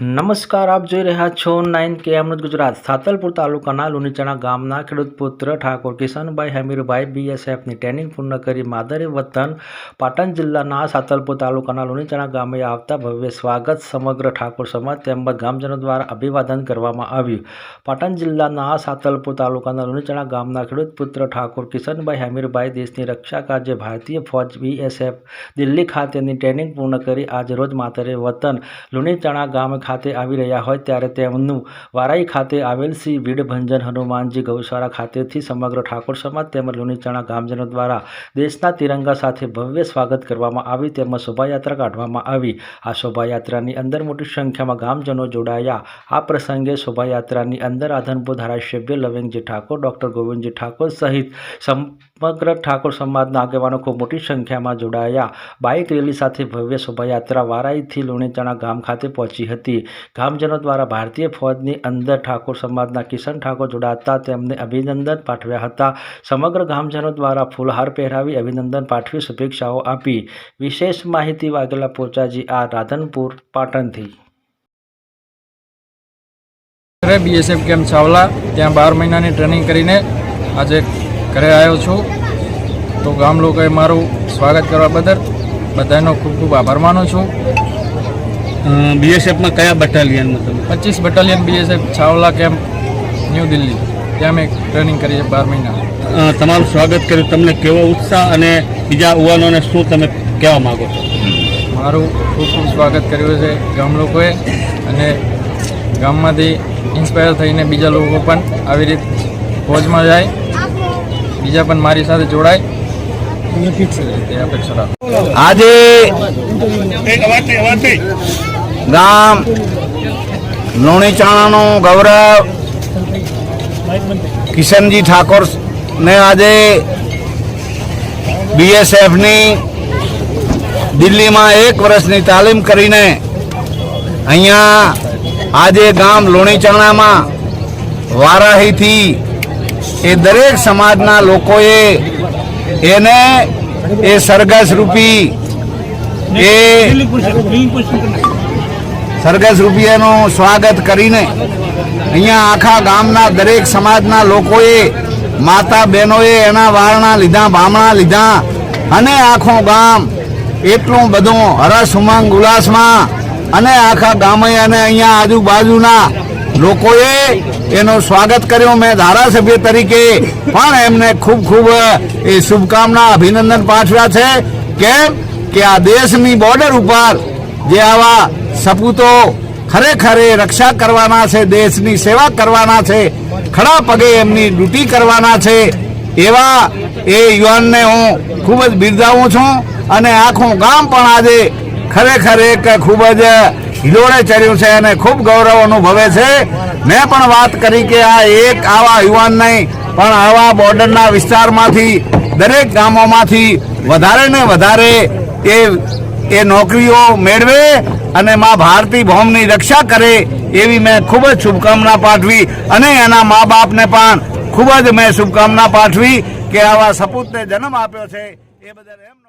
નમસ્કાર, આપ જોઈ રહ્યા છો નાઇન કે અમૃત ગુજરાત. સાતલપુર તાલુકાના લુનીચણા ગામના ખેડૂત પુત્ર ઠાકોર કિશનભાઈ હમીરભાઈ બીએસએફની ટ્રેનિંગ પૂર્ણ કરી માદરે વતન પાટણ જિલ્લાના સાતલપુર તાલુકાના લુનીચણા ગામે આવતા ભવ્ય સ્વાગત સમગ્ર ઠાકોર સમાજ તેમજ ગામજનો દ્વારા અભિવાદન કરવામાં આવ્યું. પાટણ જિલ્લાના સાતલપુર તાલુકાના લુનીચણા ગામના ખેડૂત પુત્ર ઠાકોર કિશનભાઈ હમીરભાઈ દેશની રક્ષા કાર્ય ભારતીય ફોજ બીએસએફ દિલ્હી ખાતેની ટ્રેનિંગ પૂર્ણ કરી આજે રોજ માતરે વતન લુણીચણા ગામ ખાતે આવી રહ્યા હોય ત્યારે તેમનું વારાઈ ખાતે આવેલ શ્રી વીડભંજન હનુમાનજી ગૌશાળા ખાતેથી સમગ્ર ઠાકોર સમાજ તેમજ લુણીચણા ગામજનો દ્વારા દેશના તિરંગા સાથે ભવ્ય સ્વાગત કરવામાં આવી તેમજ શોભાયાત્રા કાઢવામાં આવી. આ શોભાયાત્રાની અંદર મોટી સંખ્યામાં ગામજનો જોડાયા. આ પ્રસંગે શોભાયાત્રાની અંદર આધનપુર ધારાસભ્ય લવિંગજી ઠાકોર, ડૉક્ટર ગોવિંદજી ઠાકોર સહિત સમગ્ર ઠાકોર સમાજના આગેવાનો ખૂબ મોટી સંખ્યામાં જોડાયા. બાઇક રેલી સાથે ભવ્ય શોભાયાત્રા વારાઈથી લુણીચણા ગામ ખાતે પહોંચી હતી. ગામજનો દ્વારા ભારતીય ફોજની અંદર ઠાકોર સમાજના કિશન ઠાકોર જોડાતા તેમને અભિનંદન પાઠવ્યા હતા. સમગ્ર ગામજનો દ્વારા ફૂલહાર પહેરાવી અભિનંદન પાઠવી શુભેચ્છાઓ આપી. વિશેષ માહિતી વાઘેલા પોચાજી આ રાધનપુર પાટણથી. ઘરે બીએસએફ કેમ્પ ચાવલા. ત્યાં બાર મહિનાની ટ્રેનિંગ કરીને આજે ઘરે આવ્યો છું. તો ગામ લોકોએ મારું સ્વાગત કરવા બદલ બધાનો ખૂબ ખૂબ આભાર માનું છું. બીએસએફમાં કયા બટાલિયનમાં તમે? પચીસ battalion BSF Chhawla camp New Delhi ત્યાં મેં ટ્રેનિંગ કરી છે બાર મહિના. તમારું સ્વાગત કર્યું. તમને કેવો ઉત્સાહ અને બીજા યુવાનોને શું તમે કહેવા માગો છો? મારું ખૂબ ખૂબ સ્વાગત કર્યું છે ગામ લોકોએ અને ગામમાંથી ઇન્સ્પાયર થઈને બીજા લોકો પણ આવી રીત ફોજમાં જાય. બીજા પણ મારી સાથે જોડાય. તે અપેક્ષા રાખું. આજે ગામ લુણીચાણાનું ગૌરવ કિશનજી ઠાકોર ને આજે બીએસએફની દિલ્હીમાં એક વર્ષની તાલીમ કરીને અહીંયા આજે ગામ લુણીચાણામાં વારાહીથી એ દરેક સમાજના લોકોએ એને એ સરઘસ રૂપી એ સરઘસ રૂપિયાનું સ્વાગત કરીને અહીંયા આખા ગામના દરેક સમાજના લોકોએ માતા બહેનોએ એના વારણા લીધા, બામણા લીધા અને આખું ગામ એટલું બધું હરસ, ઉમંગ, ઉલ્લાસમાં અને આખા ગામે અને અહીંયા આજુબાજુના લોકોએ એનું સ્વાગત કર્યું. મેં ધારાસભ્ય તરીકે પણ એમને ખૂબ ખૂબ એ શુભકામના, અભિનંદન પાઠવ્યા છે. કેમ? કે આ દેશની બોર્ડર ઉપર જે આવા સપૂતો ખરેખર રક્ષા કરવાના છે, દેશની સેવા કરવાના છે, ખડા પગે એમની ડ્યુટી કરવાના છે, એવા એ યુવાનને હું ખૂબ જ બિરદાવું છું અને આખું ગામ પણ આજે ખરેખર એક ખૂબ જ હિલોળે ચડ્યું છે અને ખૂબ ગૌરવ અનુભવે છે. મેં પણ વાત કરી કે આ એક આવા યુવાન નહીં, પણ આવા બોર્ડરના વિસ્તારમાંથી દરેક ગામોમાંથી વધારે ને વધારે એ એ નોકરીઓ મેળવે અને મા ભારતી ભૌમની રક્ષા કરે એવી મેં ખૂબ જ શુભકામના પાઠવી અને એના મા બાપને પણ ખૂબ જ મેં શુભકામના પાઠવી કે આવા સપૂતને જન્મ આપ્યો છે એ બદલ એમ